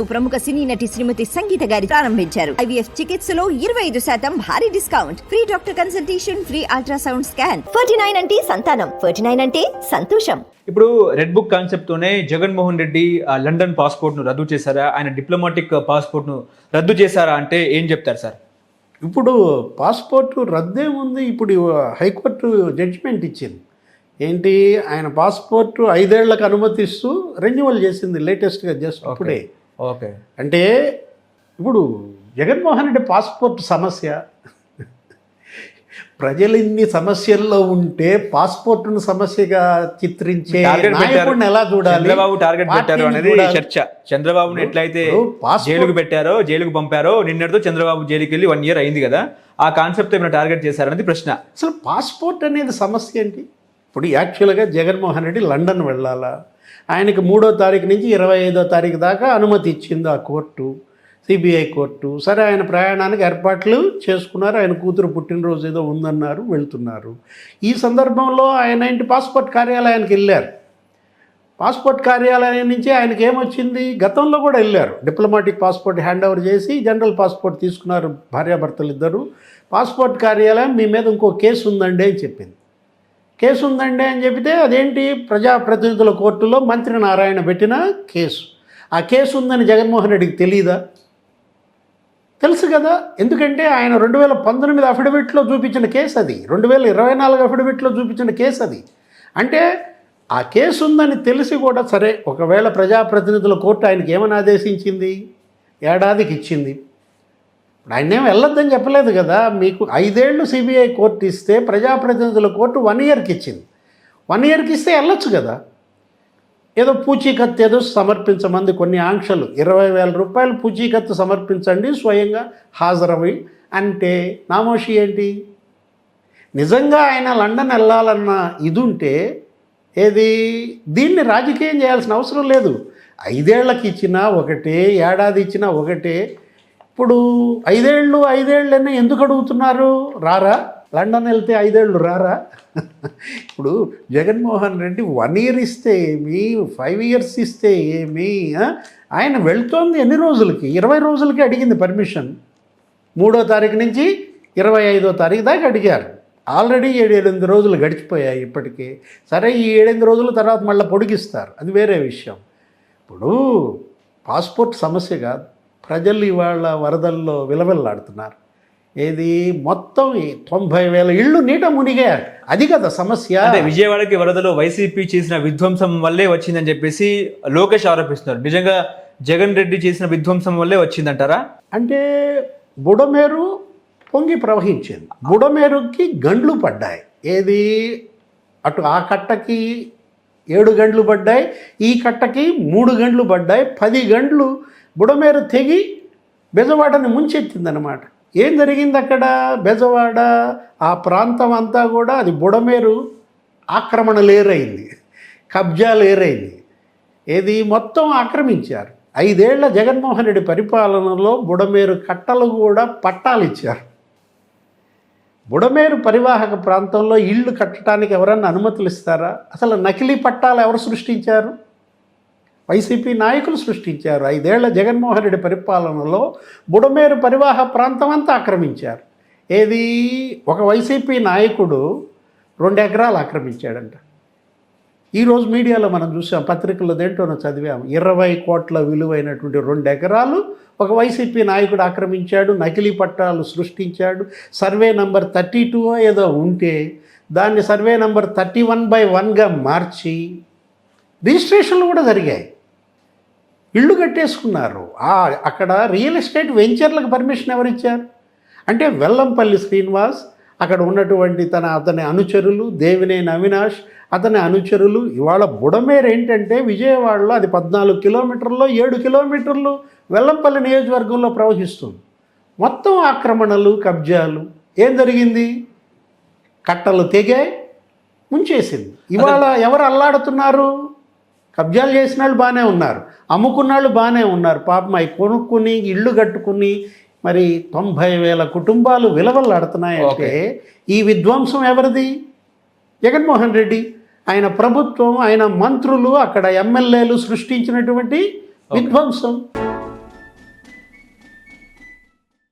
ప్రముఖ సినీ నటి శ్రీమతి సంగీత గారి ప్రారంభించారు. ఐవీఎఫ్ చికిత్సలో ఇరవై ఐదు శాతం భారీ discount. Free doctor consultation free ultrasound scan. Ferty nine అంటే సంతానం. ఫర్టీ నైన్ అంటే సంతోషం. ఇప్పుడు రెడ్ బుక్ కాన్సెప్ట్ తోనే జగన్మోహన్ రెడ్డి లండన్ పాస్పోర్ట్ను రద్దు చేశారా? ఆయన డిప్లొమాటిక్ పాస్పోర్ట్ను రద్దు చేశారా అంటే ఏం చెప్తారు సార్? ఇప్పుడు పాస్పోర్ట్ రద్దేముంది ఇప్పుడు హైకోర్టు జడ్జిమెంట్ ఇచ్చింది. ఏంటి? ఆయన పాస్పోర్ట్ ఐదేళ్ళకు అనుమతిస్తూ రెన్యువల్ చేసింది లేటెస్ట్గా జస్ట్ అప్పుడే ఓకే. అంటే ఇప్పుడు జగన్మోహన్ రెడ్డి పాస్పోర్ట్ సమస్య. ప్రజలు ఇన్ని సమస్యల్లో ఉంటే పాస్పోర్ట్ను సమస్యగా చిత్రించే నాయకుడిని ఎలా చూడాలి? చంద్రబాబు టార్గెట్ పెట్టారు అనేది. చర్చ. చంద్రబాబును ఎట్లయితే జైలుకు పెట్టారో జైలుకు పంపారో నిన్నటితో చంద్రబాబు జైలుకి వెళ్ళి వన్ ఇయర్ అయింది కదా. ఆ కాన్సెప్ట్ ఏమైనా టార్గెట్ చేశారనేది ప్రశ్న. అసలు పాస్పోర్ట్ అనేది సమస్య ఏంటి? ఇప్పుడు యాక్చువల్గా జగన్మోహన్ రెడ్డి లండన్ వెళ్ళాలా? ఆయనకి మూడో తారీఖు నుంచి ఇరవై ఐదో తారీఖు దాకా అనుమతి ఇచ్చింది ఆ కోర్టు సిబిఐ కోర్టు. సరే ఆయన ప్రయాణానికి ఏర్పాట్లు చేసుకున్నారు. ఆయన కూతురు పుట్టినరోజు ఏదో ఉందన్నారు వెళ్తున్నారు. ఈ సందర్భంలో ఆయన ఇంటి పాస్పోర్ట్ కార్యాలయానికి వెళ్ళారు. పాస్పోర్ట్ కార్యాలయం నుంచి ఆయనకి ఏమొచ్చింది? గతంలో కూడా వెళ్ళారు. డిప్లొమాటిక్ పాస్పోర్ట్ హ్యాండ్ ఓవర్ చేసి జనరల్ పాస్పోర్ట్ తీసుకున్నారు భార్యాభర్తలు ఇద్దరు పాస్పోర్ట్ కార్యాలయం మీ మీద ఇంకో కేసు ఉందండి అని చెప్పింది. కేసు ఉందండి అని చెబితే అదేంటి? ప్రజాప్రతినిధుల కోర్టులో మంత్రి నారాయణ పెట్టిన కేసు. ఆ కేసు ఉందని జగన్మోహన్ రెడ్డికి తెలియదా తెలుసు కదా. ఎందుకంటే ఆయన రెండు వేల పంతొమ్మిది అఫిడవిట్లో చూపించిన కేసు అది. రెండు వేల ఇరవై నాలుగు అఫిడవిట్లో చూపించిన కేసు అది. అంటే ఆ కేసు ఉందని తెలిసి కూడా సరే ఒకవేళ ప్రజాప్రతినిధుల కోర్టు ఆయనకి ఏమని ఆదేశించింది? ఏడాదికి ఇచ్చింది. ఆయన ఏం వెళ్ళొద్దని చెప్పలేదు కదా. మీకు ఐదేళ్ళు సిబిఐ కోర్టు ఇస్తే ప్రజాప్రతినిధుల కోర్టు వన్ ఇయర్కి ఇచ్చింది. వన్ ఇయర్కి ఇస్తే వెళ్ళొచ్చు కదా. ఏదో పూచీకత్తు ఏదో సమర్పించమంది కొన్ని ఆంక్షలు. ఇరవై వేల రూపాయలు పూచీకత్తు సమర్పించండి స్వయంగా హాజరవి అంటే నామోషి ఏంటి? నిజంగా ఆయన లండన్ వెళ్ళాలన్న ఇది ఉంటే ఏది? దీన్ని రాజకీయం చేయాల్సిన అవసరం లేదు. ఐదేళ్ళకి ఇచ్చినా ఒకటే ఏడాది ఇచ్చినా ఒకటే ఇప్పుడు ఐదేళ్ళు ఐదేళ్ళని ఎందుకు అడుగుతున్నారు? రారా? లండన్ వెళ్తే ఐదేళ్ళు రారా? ఇప్పుడు జగన్మోహన్ రెడ్డి వన్ ఇయర్ ఇస్తే ఏమి ఫైవ్ ఇయర్స్ ఇస్తే ఏమి ఆయన వెళ్తోంది ఎన్ని రోజులకి? ఇరవై రోజులకి అడిగింది పర్మిషన్. మూడో తారీఖు నుంచి ఇరవై ఐదో తారీఖు దాకా అడిగారు. ఆల్రెడీ ఏడు ఎనిమిది రోజులు గడిచిపోయాయి ఇప్పటికీ. సరే ఈ ఏడెనిమిది రోజుల తర్వాత మళ్ళీ పొడిగిస్తారు. అది వేరే విషయం. ఇప్పుడు పాస్పోర్ట్ సమస్య కాదు. ప్రజలు ఇవాళ వరదల్లో విలవిల్లాడుతున్నారు. ఏది మొత్తం తొంభై వేల ఇళ్ళు నీట మునిగారు అది కదా సమస్య. అంటే విజయవాడకి వరదలో వైసీపీ చేసిన విధ్వంసం వల్లే వచ్చిందని చెప్పేసి లోకేష్ ఆరోపిస్తున్నారు. నిజంగా జగన్ రెడ్డి చేసిన విధ్వంసం వల్లే వచ్చిందంటారా? అంటే బుడమేరు పొంగి ప్రవహించింది. బుడమేరుకి గండ్లు పడ్డాయి. ఏది అటు ఆ కట్టకి ఏడు గంటలు పడ్డాయి ఈ కట్టకి మూడు గంటలు పడ్డాయి పది గంటలు బుడమేరు తెగి బెజవాడని ముంచెత్తిందనమాట ఏం జరిగింది అక్కడ? బెజవాడ ఆ ప్రాంతం అంతా కూడా అది బుడమేరు ఆక్రమణ లేరైంది. కబ్జా లేరైంది. ఏది మొత్తం ఆక్రమించారు. ఐదేళ్ళ జగన్మోహన్ రెడ్డి పరిపాలనలో బుడమేరు కట్టలు కూడా పట్టాలు ఇచ్చారు. బుడమేరు పరివాహక ప్రాంతంలో ఇళ్ళు కట్టడానికి ఎవరన్నా అనుమతులు ఇస్తారా? అసలు నకిలీ పట్టాలు ఎవరు సృష్టించారు? వైసీపీ నాయకులు సృష్టించారు. ఐదేళ్ళ జగన్మోహన్ రెడ్డి పరిపాలనలో బుడమేరు పరివాహ ప్రాంతం అంతా ఆక్రమించారు. ఏది? ఒక వైసీపీ నాయకుడు రెండు ఎకరాలు ఆక్రమించాడంట. ఈరోజు మీడియాలో మనం చూసాం పత్రికల్లో దేంట్లోనో చదివాం ఇరవై కోట్ల విలువైనటువంటి రెండు ఎకరాలు ఒక వైసీపీ నాయకుడు ఆక్రమించాడు నకిలీ పట్టాలు సృష్టించాడు సర్వే నంబర్ థర్టీ టూ ఏదో ఉంటే దాన్ని survey number thirty one by వన్గా మార్చి రిజిస్ట్రేషన్లు కూడా జరిగాయి. ఇళ్ళు కట్టేసుకున్నారు. ఆ అక్కడ రియల్ ఎస్టేట్ వెంచర్లకు పర్మిషన్ ఎవరిచ్చారు? అంటే వెల్లంపల్లి శ్రీనివాస్ అక్కడ ఉన్నటువంటి తన అతని అనుచరులు దేవినేని అవినాష్ అతని అనుచరులు ఇవాళ బుడమేరు ఏంటంటే విజయవాడలో అది పద్నాలుగు కిలోమీటర్లో ఏడు కిలోమీటర్లు వెల్లంపల్లి నియోజకవర్గంలో ప్రవహిస్తుంది. మొత్తం ఆక్రమణలు కబ్జాలు ఏం జరిగింది? కట్టలు తెగాయి ముంచేసింది. ఇవాళ ఎవరు అల్లాడుతున్నారు? కబ్జాలు చేసిన వాళ్ళు బాగానే ఉన్నారు. అమ్ముకున్న వాళ్ళు బాగానే ఉన్నారు. పాపం అవి కొనుక్కుని ఇళ్ళు కట్టుకుని మరి తొంభై వేల కుటుంబాలు విలవల్లాడుతున్నాయంటే ఈ విధ్వంసం ఎవరిది? జగన్మోహన్ రెడ్డి. ఆయన ప్రభుత్వం ఆయన మంత్రులు అక్కడ ఎమ్మెల్యేలు సృష్టించినటువంటి విధ్వంసం.